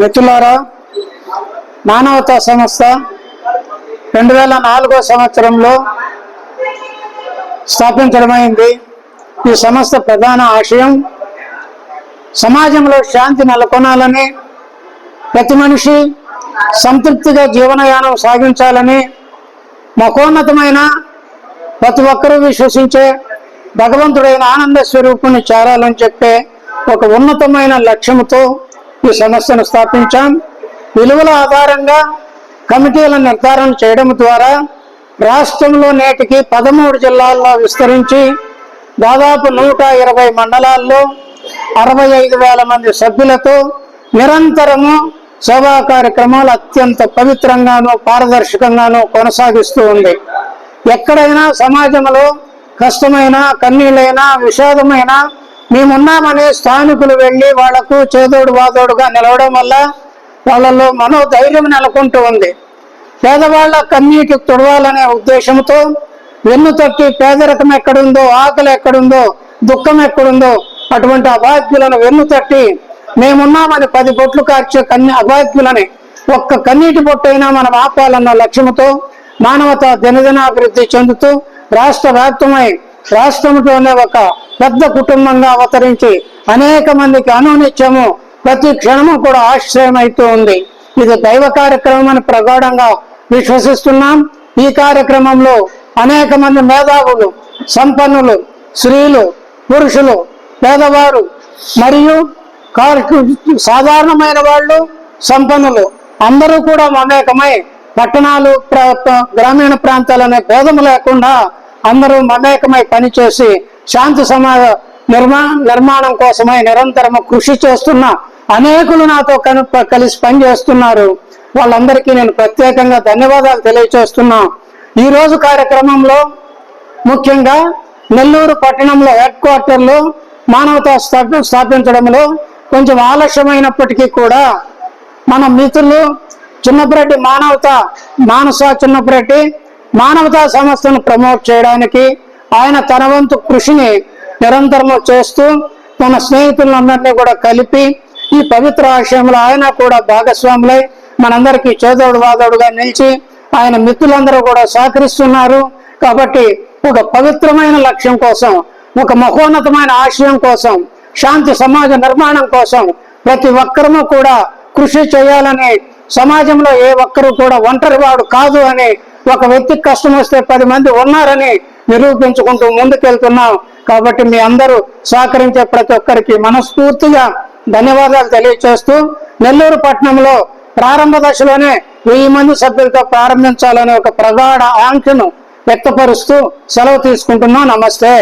మిత్రులారా మానవతా సంస్థ రెండు వేల నాలుగో సంవత్సరంలో స్థాపించడమైంది. ఈ సంస్థ ప్రధాన ఆశయం సమాజంలో శాంతి నెలకొనాలని ప్రతి మనిషి సంతృప్తిగా జీవనయానం సాగించాలని మహోన్నతమైన ప్రతి ఒక్కరూ విశ్వసించే భగవంతుడైన ఆనంద స్వరూపుని చేరాలని చెప్పే ఒక ఉన్నతమైన లక్ష్యంతో ఈ సమస్యను స్థాపించాం. విలువల ఆధారంగా కమిటీల నిర్ధారణ చేయడం ద్వారా రాష్ట్రంలో నేటికి పదమూడు జిల్లాల్లో విస్తరించి దాదాపు నూట ఇరవై మండలాల్లో అరవై ఐదు వేల మంది సభ్యులతో నిరంతరము సేవా కార్యక్రమాలు అత్యంత పవిత్రంగాను పారదర్శకంగాను కొనసాగిస్తూ ఉంది. ఎక్కడైనా సమాజంలో కష్టమైన కన్నీళ్ళైనా విషాదమైన మేమున్నామని స్థానికులు వెళ్ళి వాళ్ళకు చేదోడు వాదోడుగా నిలవడం వల్ల వాళ్ళలో మనోధైర్యం నెలకొంటూ ఉంది. పేదవాళ్ళ కన్నీటి తుడవాలనే ఉద్దేశంతో వెన్ను తట్టి పేదరికం ఎక్కడుందో ఆకలి ఎక్కడుందో దుఃఖం ఎక్కడుందో అటువంటి అబాధ్యులను వెన్ను తట్టి మేమున్నామని పది బొట్లు కార్చే కన్య అభాగ్యులని. ఒక్క కన్నీటి బొట్టైనా మనం ఆపాలన్న లక్ష్యంతో మానవత దినదినాభివృద్ధి చెందుతూ రాష్ట్ర వ్యాప్తమై రాష్ట్రంలోనే ఒక పెద్ద కుటుంబంగా అవతరించి అనేక మందికి అనునిత్యము ప్రతి క్షణము కూడా ఆశ్రయం అవుతూ ఉంది. ఇది దైవ కార్యక్రమం అని ప్రగాఢంగా విశ్వసిస్తున్నాం. ఈ కార్యక్రమంలో అనేక మంది మేధావులు సంపన్నులు స్త్రీలు పురుషులు పేదవారు మరియు సాధారణమైన వాళ్ళు సంపన్నులు అందరూ కూడా మమేకమై పట్టణాలు గ్రామీణ ప్రాంతాలనే భేదము లేకుండా అందరూ మమేకమై పనిచేసి శాంతి సమాజ నిర్మా నిర్మాణం కోసమై నిరంతరము కృషి చేస్తున్న అనేకులు నాతో కను కలిసి పనిచేస్తున్నారు. వాళ్ళందరికీ నేను ప్రత్యేకంగా ధన్యవాదాలు తెలియచేస్తున్నా. ఈ రోజు కార్యక్రమంలో ముఖ్యంగా నెల్లూరు పట్టణంలో హెడ్ క్వార్టర్లో మానవతా స్థాపించడంలో కొంచెం ఆలస్యమైనప్పటికీ కూడా మన మిత్రులు చిన్నపరెడ్డి మానవత మానస చిన్నపరెడ్డి మానవతా సంస్థను ప్రమోట్ చేయడానికి ఆయన తన వంతు కృషిని నిరంతరము చేస్తూ తన స్నేహితులందరినీ కూడా కలిపి ఈ పవిత్ర ఆశయంలో ఆయన కూడా భాగస్వాములై మనందరికీ చేదోడు వాదోడుగా నిలిచి ఆయన మిత్రులందరూ కూడా సహకరిస్తున్నారు. కాబట్టి ఒక పవిత్రమైన లక్ష్యం కోసం ఒక మహోన్నతమైన ఆశయం కోసం శాంతి సమాజ నిర్మాణం కోసం ప్రతి ఒక్కరము కూడా కృషి చేయాలని సమాజంలో ఏ ఒక్కరు కూడా ఒంటరి వాడు కాదు అని ఒక వ్యక్తికి కష్టం వస్తే పది మంది ఉన్నారని నిరూపించుకుంటూ ముందుకెళ్తున్నాం. కాబట్టి మీ అందరూ సహకరించే ప్రతి ఒక్కరికి మనస్ఫూర్తిగా ధన్యవాదాలు తెలియచేస్తూ నెల్లూరు పట్టణంలో ప్రారంభ దశలోనే వెయ్యి మంది సభ్యులతో ప్రారంభించాలనే ఒక ప్రగాఢ ఆంక్షను వ్యక్తపరుస్తూ సెలవు తీసుకుంటున్నాం. నమస్తే.